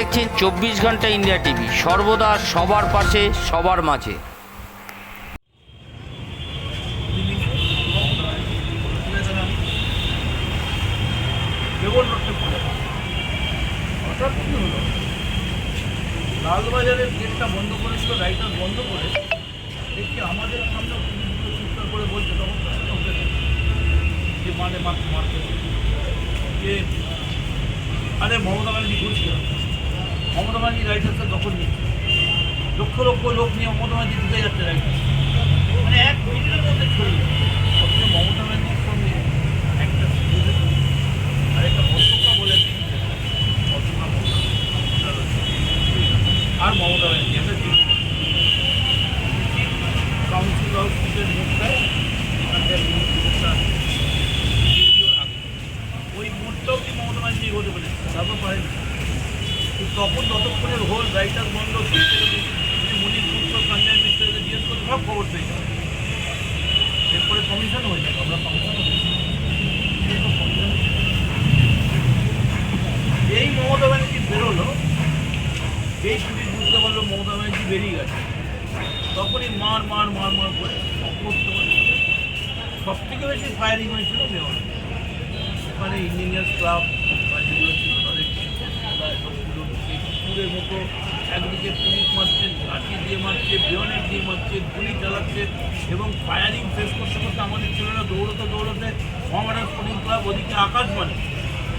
দেখছেন চব্বিশ ঘণ্টা ইন্ডিয়া টিভি। সর্বদা সবার পাশে, সবার মাঝে। লালবাজারের গেটটা বন্ধ করেছিল বন্ধ আমাদের করে বলছে, তখন। যে মানে আরে মমতা ব্যানার্জি ঘুরছে মমতা ব্যানার্জি রাইটার্সের দখল নিচ্ছে লক্ষ লক্ষ লোক নিয়ে মমতা ব্যানার্জি ঢুকে যাচ্ছে রাইটার্স মানে এক মিনিটের মধ্যে ছড়িয়ে অথচ মমতা ব্যানার্জির সঙ্গে একটা আর একটা মন্তব্য বলে দিই অথবা মমতা আর মমতা ব্যানার্জি এটা ঠিক কাউন্সিল অফ স্টেটের মুখটায় ওখানটায় মুখটা দ্বিতীয় রাখবে। ওই মুহূর্তে অব্দি মমতা ব্যানার্জি হতে পারে তারপর পারেন তখন ততক্ষণের হোল রাইটার বন্ধ মণিপুর সঞ্জয় মিত্রকে জিজ্ঞেস করে সব খবর পেয়ে যাবে এরপরে কমিশন হয়ে যাবে, আমরা কমিশন এই মমতা ব্যানার্জি বেরোলো, এই পুলিশ বুঝতে পারল মমতা ব্যানার্জি বেরিয়ে গেছে। তখনই মার মার মার মার করে সব থেকে বেশি ফায়ারিং হয়েছিল মেয়র ওখানে ইঞ্জিনিয়ার্স ক্লাব বা যেগুলো ছিল তাদের সবগুলো মতো একদিকে দিয়ে মারছে বিয়নেট দিয়ে মারছে গুলি চালাচ্ছে এবং ফায়ারিং ফেস করতে করতে আমাদের ছেলেরা দৌড়তে দৌড়তে মহামারা স্পোর্টিং ক্লাব ওদিকে আকাশবাণী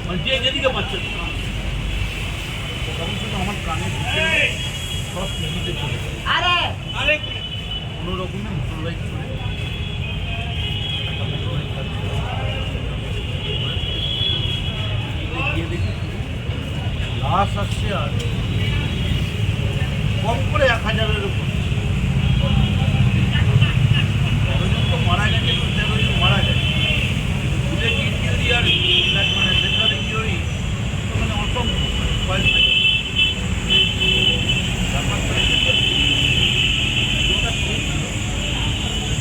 মানে মানে যে যেদিকে পাচ্ছে তখন শুধু আমার কানে ঢুকে সব টিভিতে চলে। কোনো রকমে মোটর বাইক চলে। গিয়ে দেখি লাশ আসছে আর কম করে এক হাজারের উপর তেরোজন তো মারা গেছে তো তেরোজন মারা গেছে বুলেট ইঞ্জুরি আর মানে লেটার ইঞ্জুরি তো মানে অসম্ভব কয়েক হাজার ব্যাপারটা হচ্ছে যেটা হয়েছিল,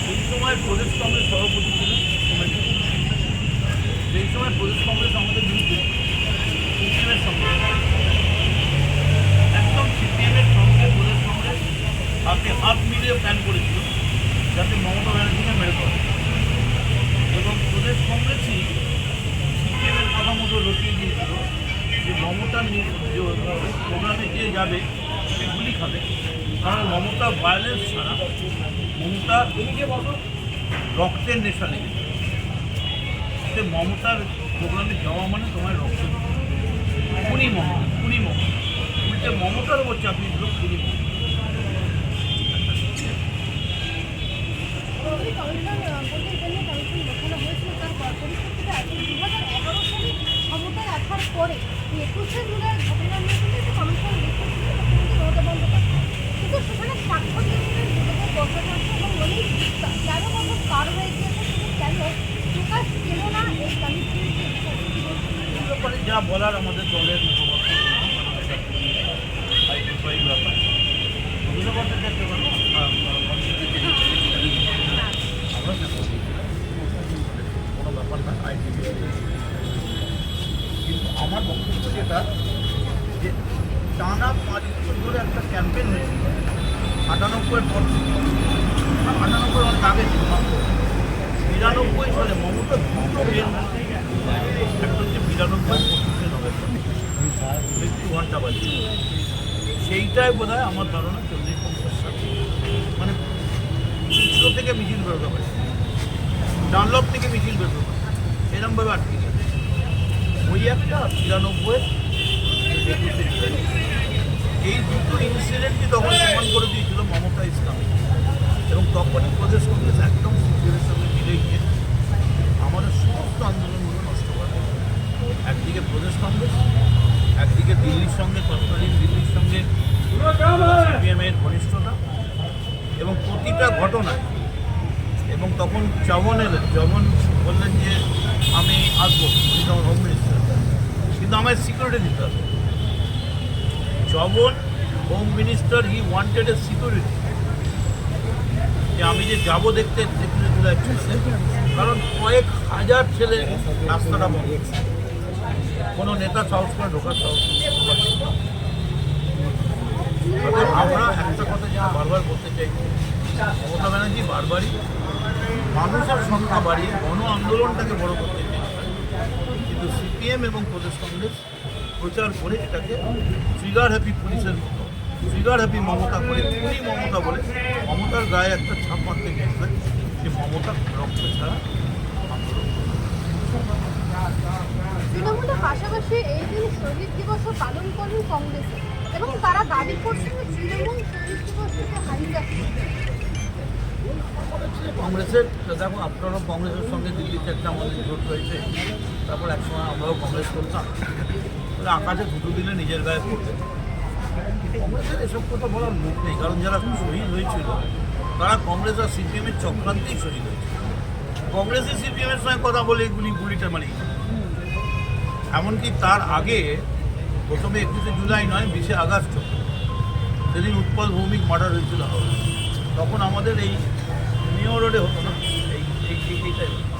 সেই সময় প্রদেশ কংগ্রেস সভাপতি ছিলেন কমিটি। সেই সময় প্রদেশ কংগ্রেস আমাদের বিরুদ্ধে সিপিএমের সঙ্গে একদম সিপিএমের সঙ্গে প্রদেশ কংগ্রেস হাতে হাত মিলিয়ে প্ল্যান করেছিল যাতে মমতা ব্যানার্জিকে মেরে দেওয়া যায়। এবং প্রদেশ কংগ্রেসই সিপিএমের কথা মতো রটিয়ে দিয়েছিল যে প্রোগ্রামে যে যাবে সে গুলি খাবে। কারণ মমতা ভায়োলেন্স ছাড়া মমতা রক্তের নেশা লেগে। সে মমতার প্রোগ্রামে যাওয়া মানে তোমার রক্ত খুনি মমতা খুনি মমতা। উল্টে মমতার ওপর চাপিয়ে দিল খুনি মমতা। পর- যা বলার আমাদের দলের আমার বক্তব্য যেটা, যে টানা পাঁচ বছর ধরে একটা ক্যাম্পেন হয়েছিল আটানব্বই পর আটানব্বই অনেক আগে ছিল বিরানব্বই সালে মমতা দুটো মধ্যে একটা হচ্ছে বিরানব্বই পঁচিশে নভেম্বর মৃত্যু ঘণ্টা বাজে সেইটাই বোধ হয় আমার ধারণা চল্লিশ পঞ্চাশ সাল। মানে চিত্র থেকে মিছিল বেরোতে পারে। ডানলপ থেকে মিছিল বেরোতে পারে। এরমভাবে আটকে ওই একটা বিরানব্বই এই দুটো ইনসিডেন্টই তখন প্রমাণ করে দিয়েছিল মমতা ইসলাম। এবং তখনই প্রদেশ কংগ্রেস একদম সিপিএমের সঙ্গে মিলে গিয়ে আমাদের সমস্ত আন্দোলনগুলো নষ্ট করে একদিকে প্রদেশ কংগ্রেস, একদিকে দিল্লির সঙ্গে, তৎকালীন দিল্লির সঙ্গে সিপিএমের ঘনিষ্ঠতা এবং প্রতিটা ঘটনায় এবং তখন চবন এলেন চবন বললেন যে, আমি আসব হোম মিনিস্টার কিন্তু আমায় সিকিউরিটি দিতে হবে Chavan home minister he wanted a security যে আমি যে যাব দেখতে একুশে জুলাই কারণ কয়েক হাজার ছেলে রাস্তাটা বন্ধ কোনো নেতা সাহস করে ঢোকার সাহস আমরা একটা কথা যেটা বারবার বলতে চাই মমতা ব্যানার্জি বারবারই মানুষের সংখ্যা বাড়িয়ে গণ আন্দোলনটাকে বড় করতে কিন্তু সিপিএম এবং প্রদেশ কংগ্রেস প্রচার করে এটাকে ট্রিগার হ্যাপি পুলিশের মতো ট্রিগার হ্যাপি মমতা করে পুরি মমতা বলে মমতার গায়ে একটা ছাপ মারতে গেছে যে মমতা রক্ত ছাড়া। তৃণমূলের পাশাপাশি এই দিন শহীদ দিবসও পালন করেন কংগ্রেসে এবং তারা দাবি করছেন তৃণমূল শহীদ দিবসকে হাইজ্যাক করছে কংগ্রেসের দেখো আপনারাও কংগ্রেসের সঙ্গে দিল্লিতে একটা আমাদের জোট হয়েছে তারপর একসময় আমরাও কংগ্রেস করতাম। আকাশে দুটো দিলে নিজের গায়ে পড়বে। কংগ্রেসের এসব কথা বলার মুখ নেই, কারণ যারা শহীদ হয়েছিল, তারা কংগ্রেস আর সিপিএমের চক্রান্তেই শহীদ হয়েছিল। কংগ্রেসের সিপিএমের সঙ্গে কথা বলে এগুলি গুলিটা মানে এমনকি তার আগে প্রথমে একুশে জুলাই নয়, বিশে আগস্ট সেদিন উৎপল ভৌমিক মার্ডার হয়েছিল। তখন আমাদের এই মেয়র রোডে হতো না? এই- এইটাই